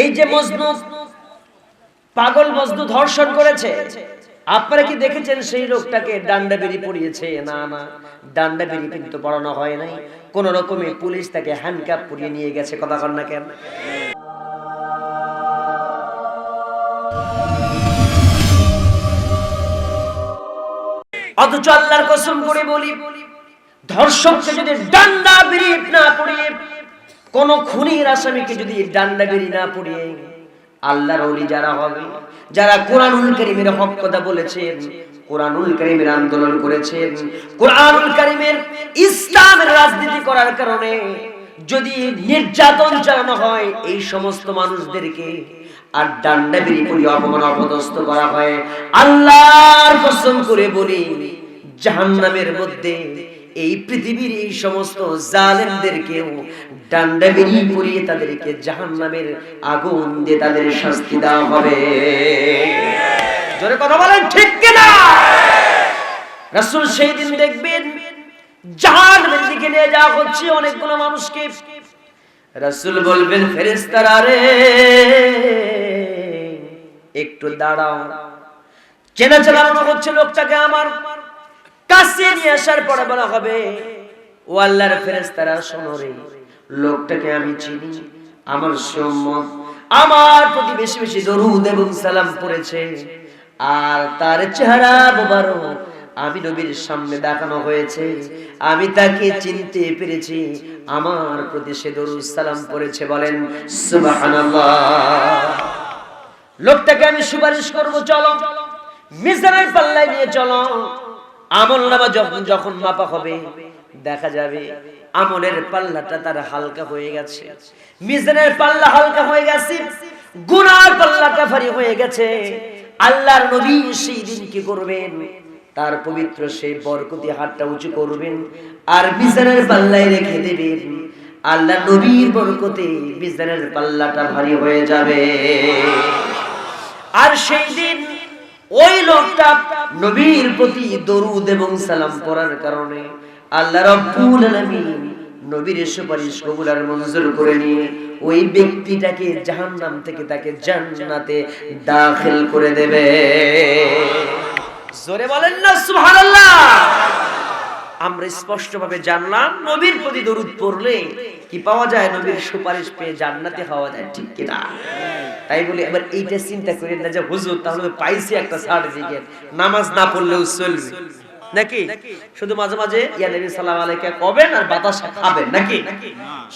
এই যে মজনু, পাগল মজনু ধর্ষণ করেছে, আপনারা কি দেখেছেন সেই লোকটাকে ডান্ডা বেরি পড়িয়েছে না না ডান্ডা বেরি কিন্তু পড়ানো হয় নাই। কোন রকমে পুলিশ তাকে হ্যান্ডকাপ পরিয়ে নিয়ে গেছে, কথা কন না কেন? অথচ আল্লাহর কসম করে বলি, ধর্ষককে যদি ডান্ডা বেরি না পড়িয়ে কোন খুনির আসামিকে যদি ডান্ডা বেরি না পড়িয়ে আল্লাহর ওলি যারা হবে, যারা কোরআনুল কারীমের হক কথা বলেছেন, কোরআনুল কারীমের আন্দোলন করেছেন, কোরআনুল কারীমের ইসলামের রাজনীতি করার কারণে যদি নির্যাতন চালানো হয়, এই সমস্ত মানুষদেরকে আর ডান্ডা অপমান অপদস্থ করা হয়। আল্লাহর কসম করে বলি, জাহান্নামের মধ্যে এই পৃথিবীর এই সমস্ত জালেমদেরকেও ডান্ডা বেরিয়ে পরিয়ে তাদেরকে জাহান্নামের আগুন দিয়ে তাদের শাস্তি দেওয়া হবে। জোরে কথা বলেন, ঠিক কিনা? রাসূল সেই দিন দেখবেন, জাহান্নামের দিকে নিয়ে যাওয়া হচ্ছে অনেকগুলো মানুষকে। রাসূল বলবেন, ফেরেশতারা রে, একটু দাঁড়াও। চেনা চেনা মনে হচ্ছে লোকটাকে আমার কাছে নিয়ে আসার পরে বলা হবে, ও আল্লাহর ফেরেশতারা, শোনো রে, লোকটাকে আমি চিনি, আমার সম্মত, আমার প্রতি বেশি বেশি দরুদ এবং সালাম পড়েছে, আর তার চেহারা মোবারক আমি নবীর সামনে দেখানো হয়েছে, আমি তাকে চিনতে পেরেছি, আমার প্রতি সে দরুদ সালাম পড়েছে। বলেন, সুবহানাল্লাহ। লোকটাকে আমি সুপারিশ করব, চলো, মিজানের পাল্লায় নিয়ে চলো। আমল নামা যখন যখন মাপা হবে, দেখা যাবে আমলের পাল্লাটা তার হালকা হয়ে গেছে। মিজানের পাল্লা হালকা হয়ে গেছে, গুনার পাল্লাটা ভারী হয়ে গেছে। আল্লাহর নবী সেই দিন কি করবেন? তার পবিত্র সেই বরকতি হাতটা উঁচু করবেন আর মিজানের পাল্লায় রেখে দেবেন। আল্লাহ নবীর বরকতে মিজানের পাল্লাটা ভারী হয়ে যাবে। আর সেই দিন ওই লোকটা নবীর প্রতি দরুদ এবং সালাম পড়ার কারণে আল্লাহ রাব্বুল আলামিন নবীর সুপারিশ কবুল আর মঞ্জুর করে নিয়ে ওই ব্যক্তিটাকে জাহান্নাম থেকে তাকে জান্নাতে দাখিল করে দেবে। জোরে বলেন না, সুবহানাল্লাহ। আমরা স্পষ্টভাবে জানলাম, নবীর প্রতি দরুদ পড়লে কি পাওয়া যায়? নবীর সুপারিশ পেয়ে জান্নাতে হওয়া যায়, ঠিক কিনা? তাই বলি এবার এইটা চিন্তা করেন না যে হুজুর তাহলে পাইছি একটা সার্টিফিকেট নামাজ না পড়লেও চলবে। নাকি? শুধু মাঝে মাঝে ইয়া নবী সালাম আলাইকে কবেন আর বাতাস খাবেন নাকি?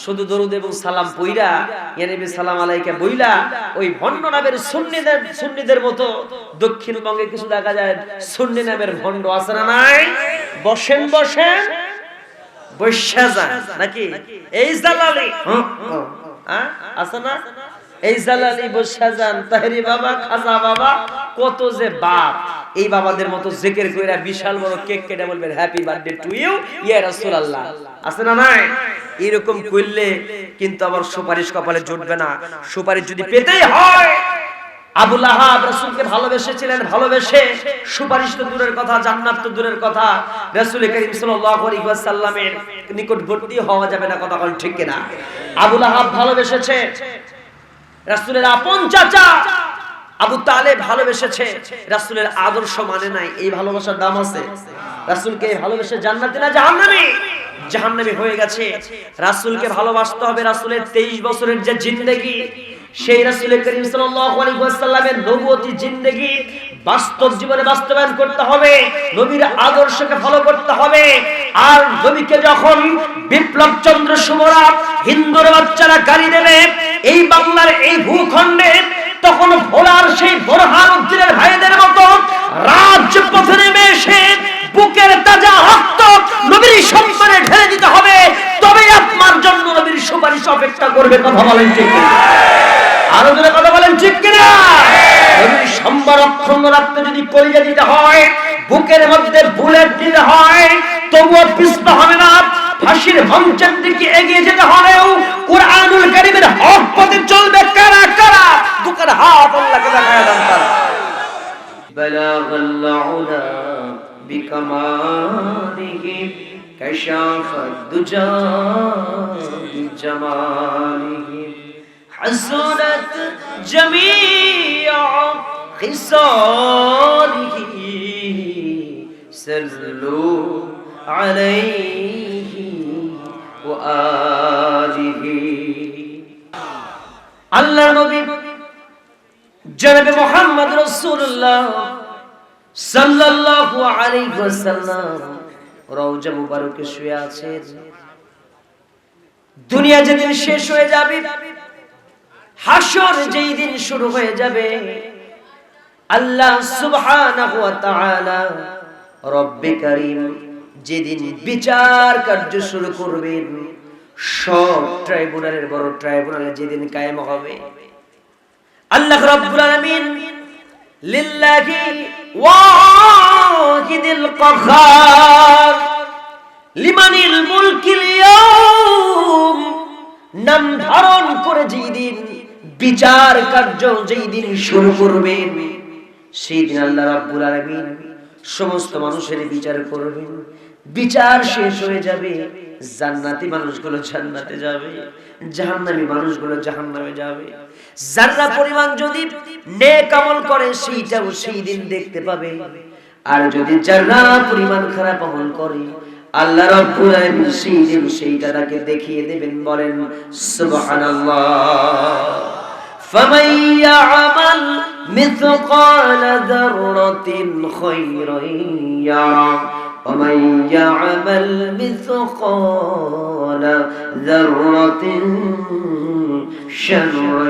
শুধু দরুদ এবং সালাম পইরা ইয়া নবী সালাম আলাইকে বইলা ওই ভণ্ড নামের সুন্নিদের সুন্নিদের মতো দক্ষিণবঙ্গে কিছু দেখা যায় সুন্নি নামের ভণ্ড আছে না নাই? বসেন বসেন। বৈশা যান নাকি? এই জালালি হ্যাঁ, হ্যাঁ, আছে না? এই জালালি বৈশা যান তাহরি বাবা, খাজা বাবা, কত যে বাপ। এই বাবাদের মতো জেকের কইরা বিশাল বড় কেক কেটে বলবেন হ্যাপি বার্থডে টু ইউ ইয়া রাসূলুল্লাহ। আছে না নাই? এরকম করলে কিন্তু আবার সুপারিশ কপালে জুটবে না। সুপারিশ যদি পেতেই হয় আবুল আহাব রাসূলকে ভালোবেসেছিলেন, ভালোবেসে সুপারিশ তো দূরের কথা, জান্নাত তো দূরের কথা। রাসূল করিম সাল্লাল্লাহু আলাইহি ওয়াসাল্লামের নিকটবর্তী হওয়া যাবে না, কথা বল ঠিক কিনা? আবুল আহাব ভালোবেসেছে। রাসূলের আপন চাচা আবু তালেব ভালোবেসেছে। রাসূলের আদর্শ মানে নাই, এই ভালোবাসার দাম আছে। রাসূলকে ভালোবেসে জান্নাতে না জাহান্নামে? জাহান্নামে হয়ে গেছে। রাসূলকে ভালোবাসতে হবে রাসূলের 23 বছরের যে জিন্দেগি। সেই রাসূলের করিম জিন্দেগি বাস্তব জীবনে বাস্তবায়ন করতে হবে। নবীর আদর্শকে ফলো করতে হবে। আর নবীকে যখন বিপ্লব চন্দ্র সুমরা হিন্দুর বাচ্চারা গালি এই বাংলার এই ভূখণ্ডে তখন ভোলার সেই বোরহান উদ্দিনের ভাইদের মতো রাজপথে নেমে এসে বুকের তাজা রক্ত নবীর সম্মানে ঢেলে দিতে হবে। তবে আপনার জন্য নবীর সুপারিশ অপেক্ষা করবে কথা বলেন ঠিক? আরও জোরে কথা বলেন ঠিক কিনা? নবীর সম্মান অক্ষুণ্ণ রাখতে যদি কলিজা দিতে হয়, বুকের মধ্যে বুলেট দিতে হয়, তবুও পিছতে হবে না। ফাঁসির মঞ্চের দিকে এগিয়ে যেতে হলেও بكماله كشاف الدجى بجماله حسنت جميع خصاله صلوا عليه وآله আল্লাহ নবী জনাবে মোহাম্মদ রাসূলুল্লাহ সাল্লাল্লাহু আলাইহি ওয়াসাল্লাম। রওজা মুবারকে শুয়ে আছেন। দুনিয়া যেদিন শেষ হয়ে যাবে হাসর যেই দিন শুরু হয়ে যাবে, আল্লাহ সুবহানাহু ওয়া তাআলা রব্বে কারীম যেদিন বিচার কার্য শুরু করবেন, সব ট্রাইব্যুনালের বড় ট্রাইব্যুনালে যেদিন কায়েম হবে, আল্লাহ রাব্বুল আলামিন ধারণ করে যেই দিন বিচার কার্য যেই দিন শুরু করবেন, সেই দিন আল্লাহ রাব্বুল সমস্ত মানুষের বিচার করবেন। বিচার শেষ হয়ে যাবে। জান্নাতি মানুষগুলো জান্নাতে যাবে, জাহান্নামি মানুষগুলো জাহান্নামে যাবে। যারা পরিমাণ যদি নেক আমল করে, সেইটাও সেই দিন দেখতে পাবে। আর যদি যারা পরিমাণ খারাপ আমল করে, আল্লাহ রাব্বুল আলামিন সেই দিন সেইটা তাকে দেখিয়ে দিবেন, বলেন, সুবহানাল্লাহ। ফামান يَعْمَلْ مِثْقَالَ ذَرَّةٍ خَيْرًا يَرَهُ ومن يعمل مثقال ذرة شرا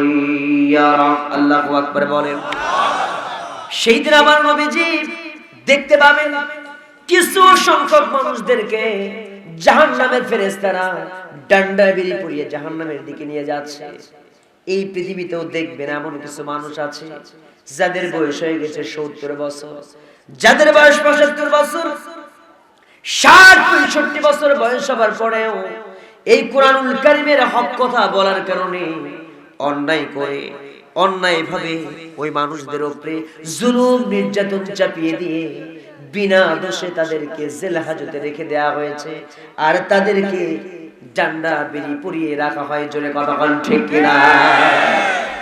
يرى الله أكبر বলেন সেই দিন আমার নবীজি দেখতে পাবেন কিছু সংখ্যক মানুষদেরকে জাহান নামের ফেরেস্তারা ডান্ডা বেরিয়ে পড়িয়ে জাহান নামের দিকে নিয়ে যাচ্ছে এই পৃথিবীতেও দেখবেন এমন কিছু মানুষ আছে যাদের বয়স হয়ে গেছে সত্তর বছর যাদের বয়স পঁচাত্তর বছর ষাট পঁয়ষট্টি বছর বয়স হবার পরেও এই কোরআনুল কারিমের হক কথা বলার কারণে অন্যায় করে অন্যায় ভাবে ওই মানুষদের উপরে জুলুম, নির্যাতন চাপিয়ে দিয়ে বিনা দোষে তাদেরকে জেল হাজতে রেখে দেওয়া হয়েছে আর তাদেরকে ডান্ডা বেরি পরিয়ে রাখা হয়। জোরে কথা ঠিক কিনা?